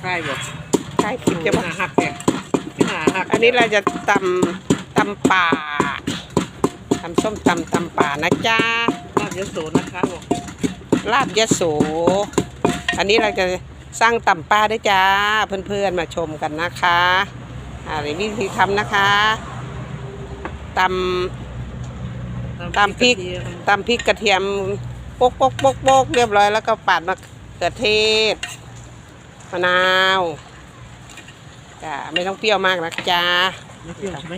ใช่แบบใช่คลิปจะจะมามาหักเนี่ยที่หนาหักอันนี้เราจะตำตำป่าทำส้มตำตำป่านะจ๊ะลาบยโสนะคะบอกลาบยะโส อันนี้เราจะสร้างตำป่าด้วยจ้าเพื่อนๆมาชมกันนะคะอ่าในวิธีทำนะคะตำ ตำพริกตำพริกกระเทียมโปกโปกโปกโปกเรียบร้อยแล้วก็ปาดมะเขือเทศ มะนาวจ้าไม่ต้องเปรี้ยวมากนะจ้าไม่เปรี้ยวใช่ไหม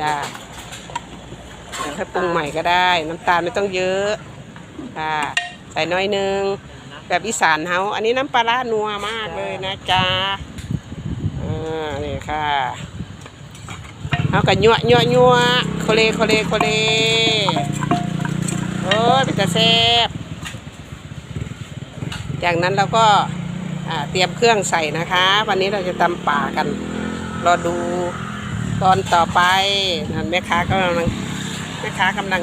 จ้าถ้าปรุงใหม่ก็ได้ น้ำตาลไม่ต้องเยอะค่ะใส่น้อยนึง แบบอีสานเฮาอันนี้น้ำปลาร้านัวมากเลยนะจ้าอ่านี่ค่ะเอากันยั่วยั่วยั่วโคเลโคเลโคเลโอ้ยเป็นตาแซ่บจากนั้นเราก็อ่า เตรียมเครื่องใส่นะคะ วันนี้เราจะตำป่ากัน รอดูตอนต่อไปนั่นแม่ค้ากำลังแม่ค้ากำลัง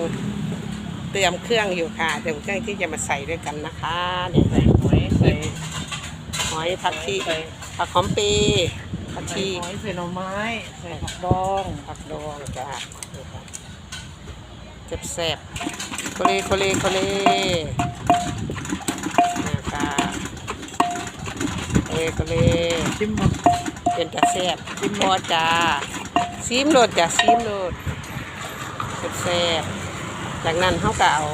เตรียมเครื่องอยู่ค่ะ เตรียมเครื่องที่จะมาใส่ด้วยกันนะคะเนี่ยใส่หอยใส่หอยผักชีใส่ผักหอมปีผักใส่ชีหอยใส่หน่อไม้ใส่ผักดองผักดองจ้าเจ็บแซ่บๆโคเลโคเลโคเลนะคะ โคเลโคเลชิมแบบเป็นจะแซ่บซิมพอจ้าซีมโหลดจ้ะซีมโหลดแซ่บๆจากนั้นเขาก็เอา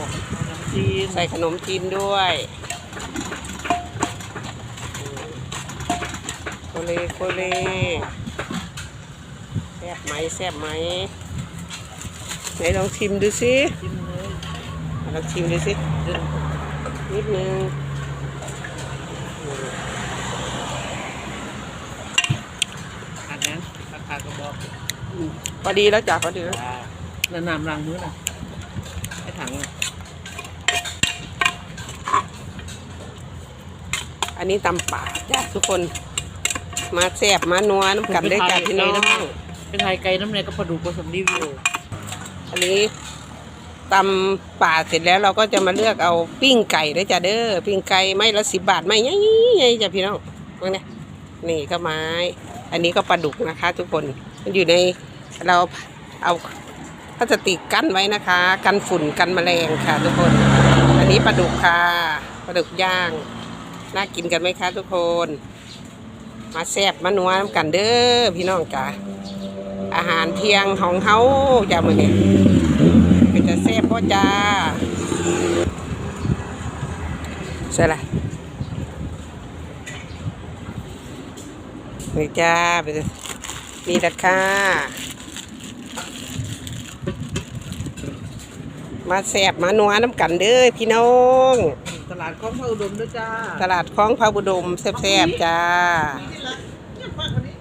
น้ำจีนใส่ขนมจีนด้วยอืมโคเลโคเลแซ่บไหมแซ่บไหมไหนลองชิมดูสิชิมเลยลองชิมดูสิเดินนิดนึง ขาดนั้นราคากระบอก อืม พอดีแล้วจ้ะพอดีแล้วแล้วน้ำล้างมือนะไอ้ถังอะอันนี้ตำป่าจ้ะทุกคนมาแซ่บมานัวน้ำกันด้วยกันพี่น้องเป็นไทยไก่น้ำเนี่ยก็ปลาดุกผสมรีวิวอันนี้ตำป่าเสร็จแล้วเราก็จะมาเลือกเอาปิ้งไก่ด้วยจ้ะเด้อปิ้งไก่ไม่ละสิบบาทไม่ยัยๆจ้ะพี่น้องว่าไงนี่ก็ไม้ อันนี้ก็ปลาดุกนะคะ ทุกคน มันอยู่ในเราเอาพลาสติกกั้นไว้นะคะ กันฝุ่นกันแมลงค่ะ ทุกคน อันนี้ปลาดุกค่ะปลาดุกย่างน่ากินกันไหมคะทุกคน มาแซบมานัวน้ำกันเด้อพี่น้องจ้ะอาหารเที่ยงของเฮาจ้ะมื้อนี้เป็นจะเซฟพ่อจ้าใช่ละนี่จ้าเป็น นี่ราคามาแสบมานัวน้ำกันเด้อพี่น้อง ตลาดของพระอุดมด้วยจ้า ตลาดคลองพระบุดมแซ่บๆจ้าที่ไร